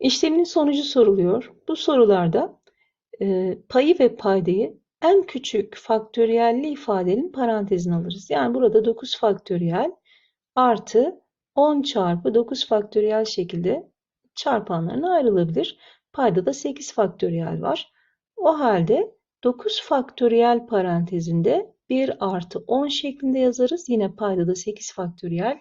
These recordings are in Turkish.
İşleminin sonucu soruluyor. Bu sorularda e, payı ve paydayı en küçük faktöriyelli ifadenin parantezine alırız. Yani burada 9 faktöriyel artı 10 çarpı 9 faktöriyel şekilde çarpanlarına ayrılabilir. Payda da 8 faktöriyel var. O halde 9 faktöriyel parantezinde 1 artı 10 şeklinde yazarız. Yine payda da 8 faktöriyel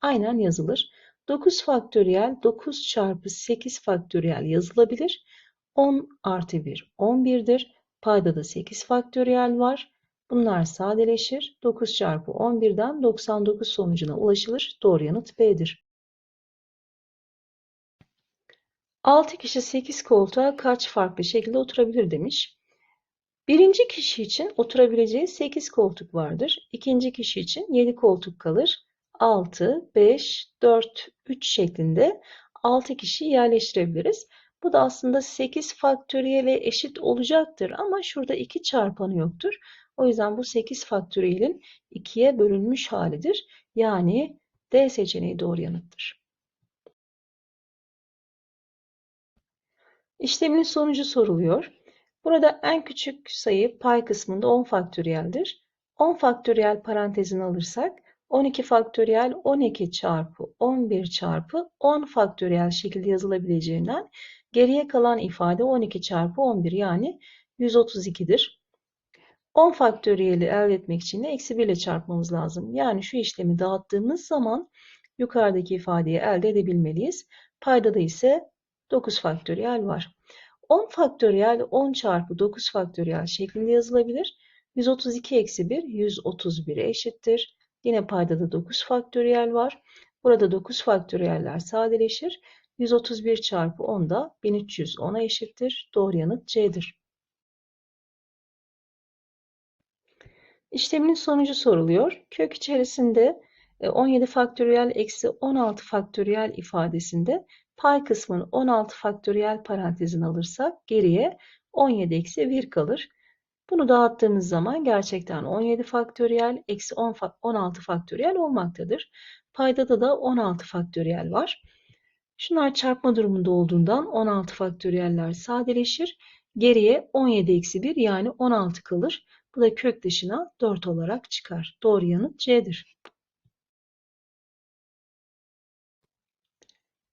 aynen yazılır. 9 faktöriyel 9 çarpı 8 faktöriyel yazılabilir. 10 artı 1 11'dir. Payda da 8 faktöriyel var. Bunlar sadeleşir. 9 çarpı 11'den 99 sonucuna ulaşılır. Doğru yanıt B'dir. 6 kişi 8 koltuğa kaç farklı şekilde oturabilir demiş. Birinci kişi için oturabileceği 8 koltuk vardır. İkinci kişi için 7 koltuk kalır. 6, 5, 4, 3 şeklinde 6 kişi yerleştirebiliriz. Bu da aslında 8 faktöriyele eşit olacaktır ama şurada 2 çarpanı yoktur. O yüzden bu 8 faktöriyelin 2'ye bölünmüş halidir. Yani D seçeneği doğru yanıttır. İşlemin sonucu soruluyor. Burada en küçük sayı pay kısmında 10 faktöriyeldir. 10 faktöriyel parantezini alırsak 12 faktöriyel 12 çarpı 11 çarpı 10 faktöriyel şekilde yazılabileceğinden geriye kalan ifade 12 çarpı 11 yani 132'dir. 10 faktöriyeli elde etmek için de eksi 1 ile çarpmamız lazım. Yani şu işlemi dağıttığımız zaman yukarıdaki ifadeyi elde edebilmeliyiz. Paydada ise 9 faktöriyel var. 10 faktöriyel 10 çarpı 9 faktöriyel şeklinde yazılabilir. 132 eksi 1 131'e eşittir. Yine paydada 9 faktöriyel var. Burada 9 faktöriyeller sadeleşir. 131 çarpı 10 da 1310'a eşittir. Doğru yanıt C'dir. İşleminin sonucu soruluyor. Kök içerisinde 17 faktöriyel eksi 16 faktöriyel ifadesinde pay kısmını 16 faktöriyel parantezine alırsak geriye 17 eksi 1 kalır. Bunu dağıttığımız zaman gerçekten 17 faktöriyel eksi 10 16 faktöriyel olmaktadır. Paydada da 16 faktöriyel var. Şunlar çarpma durumunda olduğundan 16 faktöriyeller sadeleşir. Geriye 17 eksi 1 yani 16 kalır. Bu da kök dışına 4 olarak çıkar. Doğru yanıt C'dir.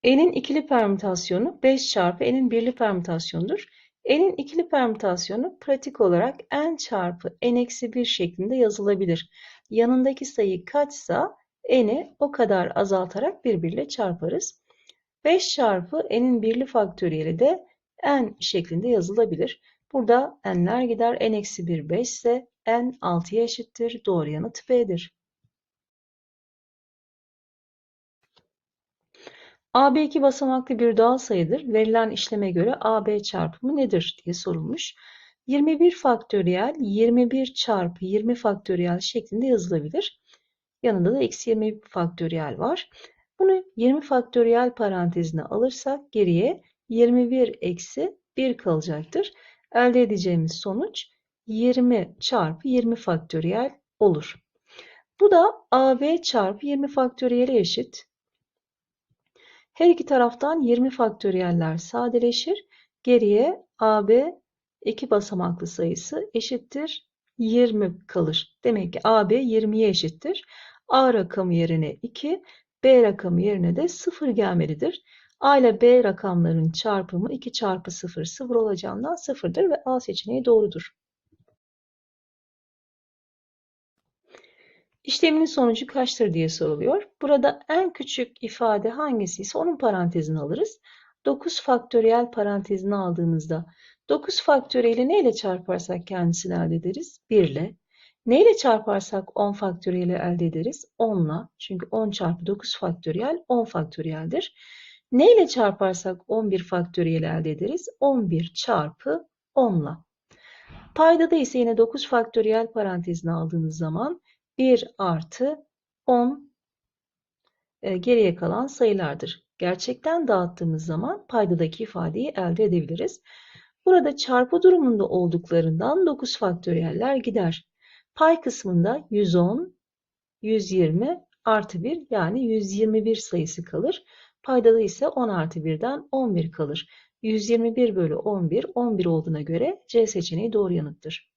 N'in ikili permütasyonu 5 çarpı N'in birli permütasyonudur. N'in ikili permütasyonu pratik olarak n çarpı n-1 şeklinde yazılabilir. Yanındaki sayı kaçsa n'i o kadar azaltarak birbiriyle çarparız. 5 çarpı n'in birli faktöriyeli de n şeklinde yazılabilir. Burada n'ler gider. n-1 5 ise n 6'ya eşittir. Doğru yanıt B'dir. AB iki basamaklı bir doğal sayıdır. Verilen işleme göre AB çarpımı nedir diye sorulmuş. 21 faktöriyel 21 çarpı 20 faktöriyel şeklinde yazılabilir. Yanında da eksi 20 faktöriyel var. Bunu 20 faktöriyel parantezine alırsak geriye 21 eksi 1 kalacaktır. Elde edeceğimiz sonuç 20 çarpı 20 faktöriyel olur. Bu da AB çarpı 20 faktöriyele eşit. Her iki taraftan 20 faktöriyeller sadeleşir. Geriye AB iki basamaklı sayısı eşittir 20 kalır. Demek ki AB 20'ye eşittir. A rakamı yerine 2, B rakamı yerine de 0 gelmelidir. A ile B rakamların çarpımı 2 çarpı 0, 0 olacağından 0'dır ve A seçeneği doğrudur. İşleminin sonucu kaçtır diye soruluyor. Burada en küçük ifade hangisi ise onun parantezini alırız. 9 faktöriyel parantezini aldığımızda 9 faktöriyeli neyle çarparsak kendisini elde ederiz? 1 ile. Neyle çarparsak 10 faktöriyeli elde ederiz? 10 ile. Çünkü 10 çarpı 9 faktöriyel 10 faktöriyeldir. Neyle çarparsak 11 faktöriyeli elde ederiz? 11 çarpı 10 ile. Paydada ise yine 9 faktöriyel parantezini aldığımız zaman 1 artı 10 e, geriye kalan sayılardır. Gerçekten dağıttığımız zaman paydadaki ifadeyi elde edebiliriz. Burada çarpı durumunda olduklarından 9 faktöriyeller gider. Pay kısmında 110, 120 artı 1 yani 121 sayısı kalır. Paydada ise 10 artı 1'den 11 kalır. 121 bölü 11, 11 olduğuna göre C seçeneği doğru yanıttır.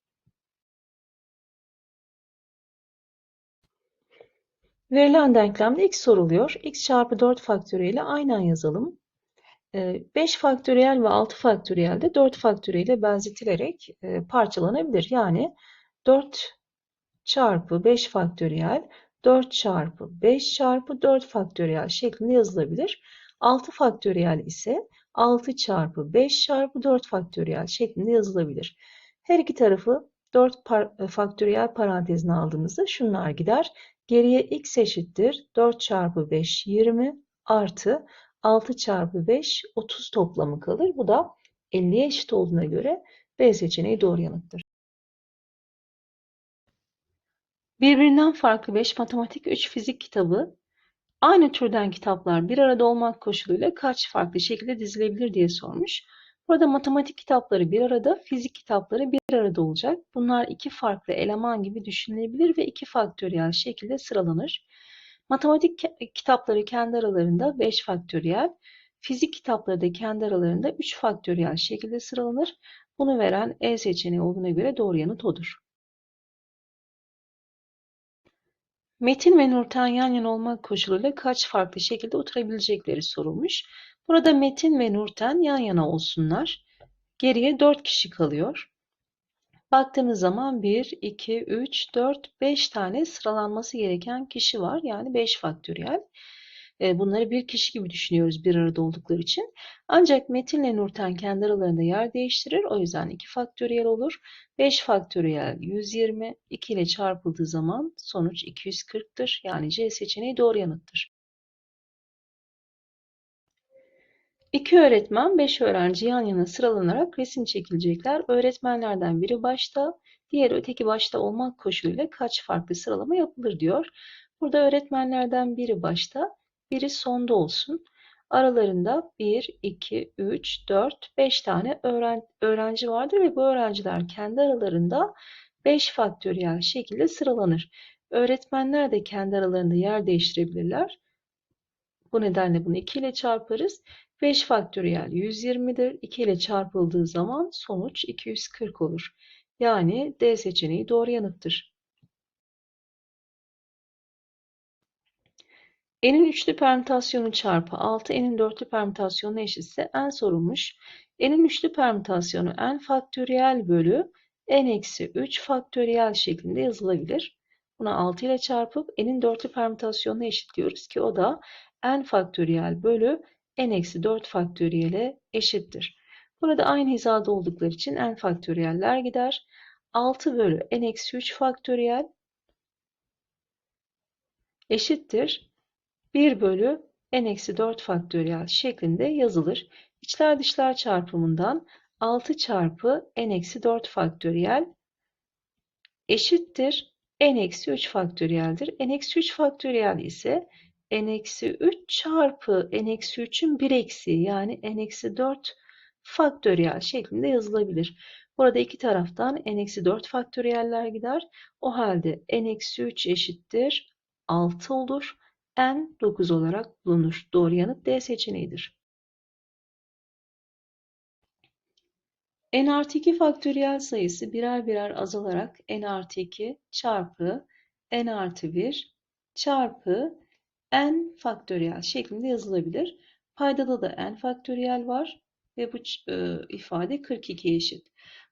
Verilen denklemde x soruluyor. x çarpı 4 faktöriyeli aynen yazalım. 5 faktöriyel ve 6 faktöriyel de 4 faktöriyele benzetilerek e, parçalanabilir. Yani 4 çarpı 5 faktöriyel 4 çarpı 5 çarpı 4 faktöriyel şeklinde yazılabilir. 6 faktöriyel ise 6 çarpı 5 çarpı 4 faktöriyel şeklinde yazılabilir. Her iki tarafı 4 par e, faktöriyel parantezine aldığımızda şunlar gider. Geriye x eşittir 4 çarpı 5 20 artı 6 çarpı 5 30 toplamı kalır. Bu da 50'ye eşit olduğuna göre B seçeneği doğru yanıttır. Birbirinden farklı 5 matematik 3 fizik kitabı aynı türden kitaplar bir arada olmak koşuluyla kaç farklı şekilde dizilebilir diye sormuş. Burada matematik kitapları bir arada, fizik kitapları bir arada olacak. Bunlar iki farklı eleman gibi düşünülebilir ve iki faktöriyel şekilde sıralanır. Matematik kitapları kendi aralarında 5 faktöriyel, fizik kitapları da kendi aralarında 3 faktöriyel şekilde sıralanır. Bunu veren E seçeneği olduğuna göre doğru yanıt odur. Metin ve Nurten yan yana olmak koşuluyla kaç farklı şekilde oturabilecekleri sorulmuş. Burada Metin ve Nurten yan yana olsunlar. Geriye 4 kişi kalıyor. Baktığınız zaman 1, 2, 3, 4, 5 tane sıralanması gereken kişi var. Yani 5 faktöriyel. Bunları bir kişi gibi düşünüyoruz bir arada oldukları için. Ancak Metin ile Nurten kendi aralarında yer değiştirir. O yüzden 2 faktöriyel olur. 5 faktöriyel 120. 2 ile çarpıldığı zaman sonuç 240'tır. Yani C seçeneği doğru yanıttır. İki öğretmen, beş öğrenci yan yana sıralanarak resim çekilecekler. Öğretmenlerden biri başta, diğeri öteki başta olmak koşuluyla kaç farklı sıralama yapılır diyor. Burada öğretmenlerden biri başta, biri sonda olsun. Aralarında 1, 2, 3, 4, 5 tane öğren öğrenci vardır ve bu öğrenciler kendi aralarında 5 faktöriyel şekilde sıralanır. Öğretmenler de kendi aralarında yer değiştirebilirler. Bu nedenle bunu 2 ile çarparız. 5 faktöriyel 120'dir. 2 ile çarpıldığı zaman sonuç 240 olur. Yani D seçeneği doğru yanıttır. N'in üçlü permütasyonu çarpı 6 N'in dörtlü permütasyonu eşitse N sorulmuş. N'in üçlü permütasyonu N faktöriyel bölü N eksi 3 faktöriyel şeklinde yazılabilir. Buna 6 ile çarpıp N'in dörtlü permütasyonunu eşitliyoruz ki o da N faktöriyel bölü n-4 faktöriyele eşittir. Burada aynı hizada oldukları için n faktöriyeller gider. 6 bölü n-3 faktöriyel eşittir. 1 bölü n-4 faktöriyel şeklinde yazılır. İçler dışlar çarpımından 6 çarpı n-4 faktöriyel eşittir. n-3 faktöriyeldir. n-3 faktöriyel ise n-3 çarpı n-3'ün 1 eksiği yani n-4 faktöriyel şeklinde yazılabilir. Burada iki taraftan n-4 faktöriyeller gider. O halde n-3 eşittir 6 olur. N 9 olarak bulunur. Doğru yanıt D seçeneğidir. n artı 2 faktöriyel sayısı birer birer azalarak n artı 2 çarpı n artı 1 çarpı n faktöriyel şeklinde yazılabilir. Paydada da n faktöriyel var ve bu e, ifade 42 eşit.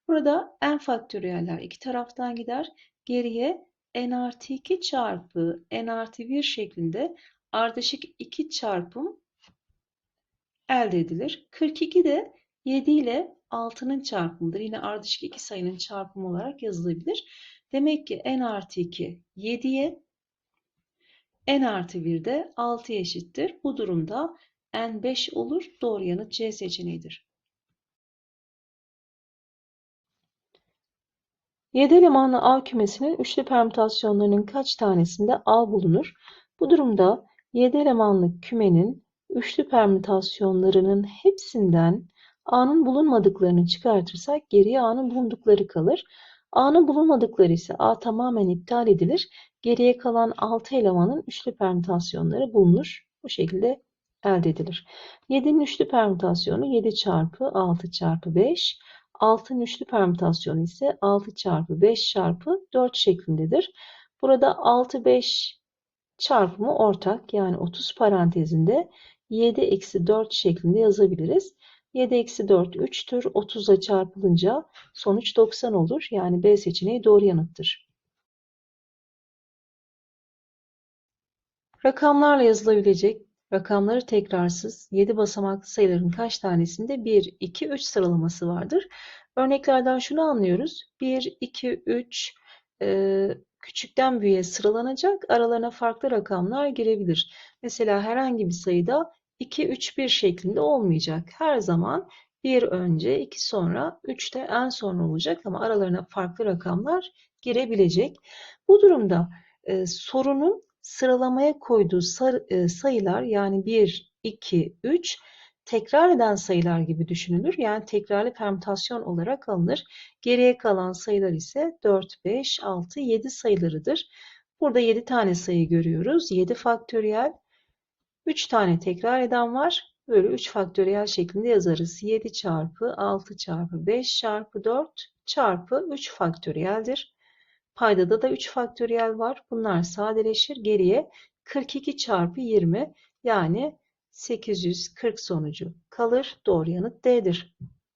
Burada n faktöriyeller iki taraftan gider. Geriye n artı 2 çarpı n artı 1 şeklinde ardışık 2 çarpım elde edilir. 42 de 7 ile 6'nın çarpımıdır. Yine ardışık 2 sayının çarpımı olarak yazılabilir. Demek ki n artı 2 7'ye n artı 1 de 6 eşittir. Bu durumda n 5 olur. Doğru yanıt C seçeneğidir. 7 elemanlı A kümesinin üçlü permütasyonlarının kaç tanesinde A bulunur? Bu durumda 7 elemanlı kümenin üçlü permütasyonlarının hepsinden A'nın bulunmadıklarını çıkartırsak geriye A'nın bulundukları kalır. A'nın bulunmadıkları ise A tamamen iptal edilir. Geriye kalan 6 elemanın üçlü permütasyonları bulunur. Bu şekilde elde edilir. 7'nin üçlü permütasyonu 7 çarpı 6 çarpı 5. 6'nın üçlü permütasyonu ise 6 çarpı 5 çarpı 4 şeklindedir. Burada 6, 5 çarpımı ortak yani 30 parantezinde 7 eksi 4 şeklinde yazabiliriz. 7 eksi 4 3'tür. 30'a çarpılınca sonuç 90 olur. Yani B seçeneği doğru yanıttır. Rakamlarla yazılabilecek rakamları tekrarsız 7 basamaklı sayıların kaç tanesinde 1, 2, 3 sıralaması vardır? Örneklerden şunu anlıyoruz. 1, 2, 3 e, küçükten büyüğe sıralanacak. Aralarına farklı rakamlar girebilir. Mesela herhangi bir sayıda 2, 3, 1 şeklinde olmayacak. Her zaman 1 önce, 2 sonra, 3 de en sonra olacak ama aralarına farklı rakamlar girebilecek. Bu durumda e, sorunun sıralamaya koyduğu e, sayılar yani 1, 2, 3 tekrar eden sayılar gibi düşünülür. Yani tekrarlı permütasyon olarak alınır. Geriye kalan sayılar ise 4, 5, 6, 7 sayılarıdır. Burada 7 tane sayı görüyoruz. 7 faktöriyel 3 tane tekrar eden var. Böyle 3 faktöriyel şeklinde yazarız. 7 çarpı 6 çarpı 5 çarpı 4 çarpı 3 faktöriyeldir. Paydada da 3 faktöriyel var. Bunlar sadeleşir. Geriye 42 çarpı 20 yani 840 sonucu kalır. Doğru yanıt D'dir.